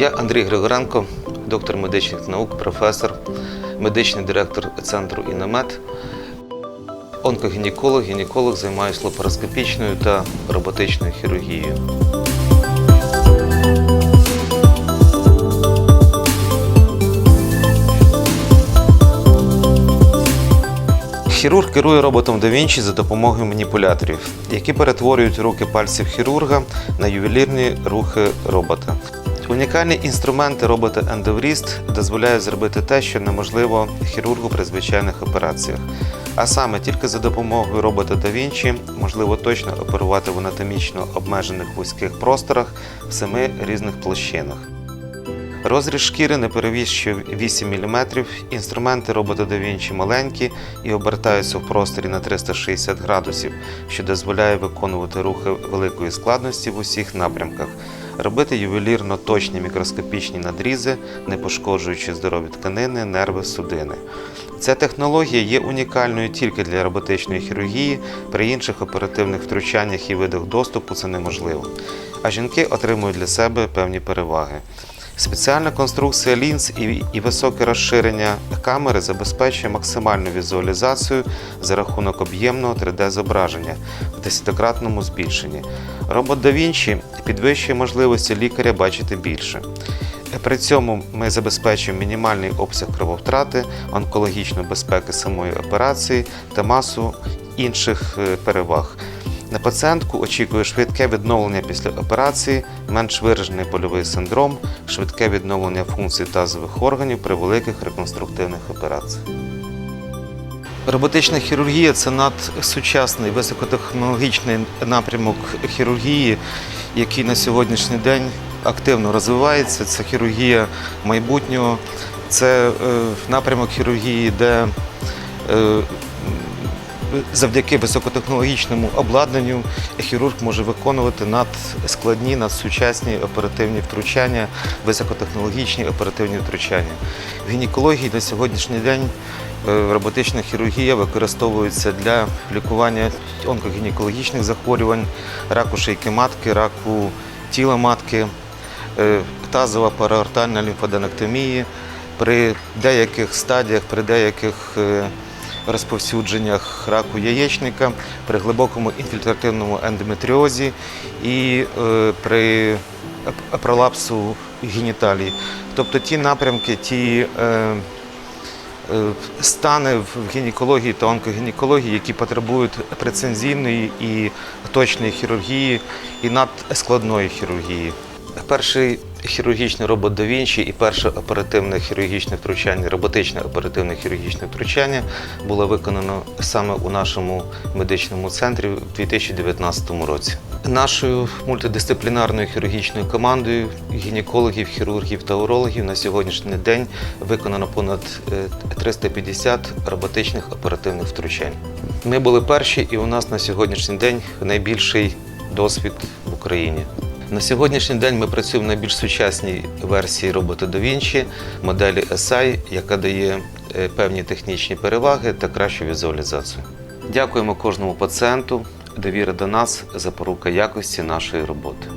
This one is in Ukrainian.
Я Андрій Григоренко, доктор медичних наук, професор, медичний директор центру «Іномед», онкогінеколог, гінеколог, займаюся лапароскопічною та роботичною хірургією. Хірург керує роботом Da Vinci за допомогою маніпуляторів, які перетворюють руки пальців хірурга на ювелірні рухи робота. Унікальні інструменти робота Endovrist дозволяють зробити те, що неможливо хірургу при звичайних операціях. А саме тільки за допомогою робота Vinci можливо точно оперувати в анатомічно обмежених вузьких просторах в семи різних площинах. Розріз шкіри не перевищує 8 мм, інструменти робота Vinci маленькі і обертаються в просторі на 360 градусів, що дозволяє виконувати рухи великої складності в усіх напрямках, робити ювелірно точні мікроскопічні надрізи, не пошкоджуючи здорові тканини, нерви, судини. Ця технологія є унікальною тільки для роботичної хірургії, при інших оперативних втручаннях і видах доступу це неможливо. А жінки отримують для себе певні переваги. Спеціальна конструкція лінз і, і високе розширення камери забезпечує максимальну візуалізацію за рахунок об'ємного 3D-зображення в десятикратному збільшенні. Робот Da Vinci підвищує можливості лікаря бачити більше. При цьому ми забезпечуємо мінімальний обсяг крововтрати, онкологічну безпеку самої операції та масу інших е, переваг. На пацієнтку очікує швидке відновлення після операції, менш виражений польовий синдром, швидке відновлення функцій тазових органів при великих реконструктивних операціях. Роботична хірургія це надсучасний високотехнологічний напрямок хірургії, який на сьогоднішній день активно розвивається. Це хірургія майбутнього, це е, напрямок хірургії, де е, завдяки високотехнологічному обладнанню хірург може виконувати надскладні, надсучасні оперативні втручання, високотехнологічні оперативні втручання. В гінекології на сьогоднішній день е, роботична хірургія використовується для лікування онкогінекологічних захворювань, раку шийки матки, раку тіла матки, е, тазова параортальна лімфоденектомії. При деяких стадіях, при деяких е, розповсюдженнях раку яєчника, при глибокому інфільтративному ендометріозі і е, при пролапсу геніталії. Тобто ті напрямки, ті е, е, стани в гінекології та онкогінекології, які потребують прецензійної і точної хірургії і надскладної хірургії. Перший хірургічний робот Da Vinci і перше оперативне хірургічне втручання, роботичне оперативне хірургічне втручання було виконано саме у нашому медичному центрі в 2019 році. Нашою мультидисциплінарною хірургічною командою гінекологів, хірургів та урологів на сьогоднішній день виконано понад е, 350 роботичних оперативних втручань. Ми були перші, і у нас на сьогоднішній день найбільший досвід в Україні. На сьогоднішній день ми працюємо на більш сучасній версії роботи DaVinci, моделі SI, яка дає е, певні технічні переваги та кращу візуалізацію. Дякуємо кожному пацієнту. Довіра до нас запорука якості нашої роботи.